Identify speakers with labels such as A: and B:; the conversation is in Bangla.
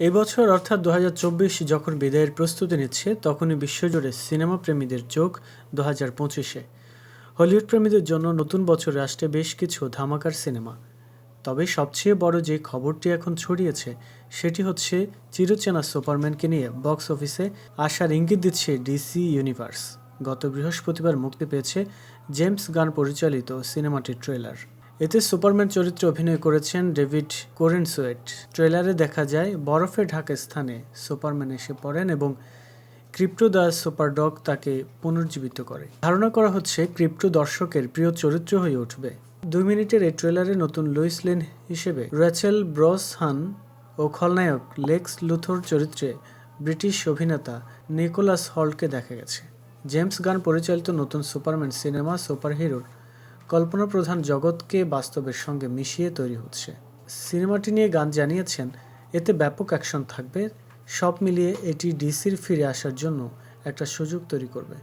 A: এই বছর, অর্থাৎ দু হাজার চব্বিশ, যখন বিদায়ের প্রস্তুতি নিচ্ছে, তখনই বিশ্বজুড়ে সিনেমা প্রেমীদের চোখ দু হাজার পঁচিশে। হলিউড প্রেমীদের জন্য নতুন বছরে আসছে বেশ কিছু ধামাকার সিনেমা। তবে সবচেয়ে বড় যে খবরটি এখন ছড়িয়েছে, সেটি হচ্ছে চিরচেনা সুপারম্যানকে নিয়ে বক্স অফিসে আসার ইঙ্গিত দিচ্ছে ডিসি ইউনিভার্স। গত বৃহস্পতিবার মুক্তি পেয়েছে জেমস গান পরিচালিত সিনেমাটির ট্রেলার। এতে সুপারম্যান চরিত্রে অভিনয় করেছেন ডেভিড কোরেনসুয়েট। ট্রেলারে দেখা যায়, বরফে ঢাকা স্থানে সুপারম্যান এসে পড়েন এবং ক্রিপ্টো দ্য সুপারডগ তাকে পুনর্জীবিত করে। ধারণা করা হচ্ছে, ক্রিপ্টো দর্শকের প্রিয় চরিত্র হয়ে উঠবে। দুই মিনিটের এই ট্রেলারে নতুন লুইস লেন হিসেবে রেচেল ব্রসহান ও খলনায়ক লেক্স লুথর চরিত্রে ব্রিটিশ অভিনেতা নিকোলাস হল্টকে দেখা গেছে। জেমস গান পরিচালিত নতুন সুপারম্যান সিনেমা সুপারহিরোর কল্পনা প্রধান জগৎকে বাস্তবের সঙ্গে মিশিয়ে তৈরি হচ্ছে। সিনেমাটি নিয়ে গান জানিয়েছেন, এতে ব্যাপক অ্যাকশন থাকবে, সব মিলিয়ে এটি ডিসির ফিরে আসার জন্য একটা সুযোগ তৈরি করবে।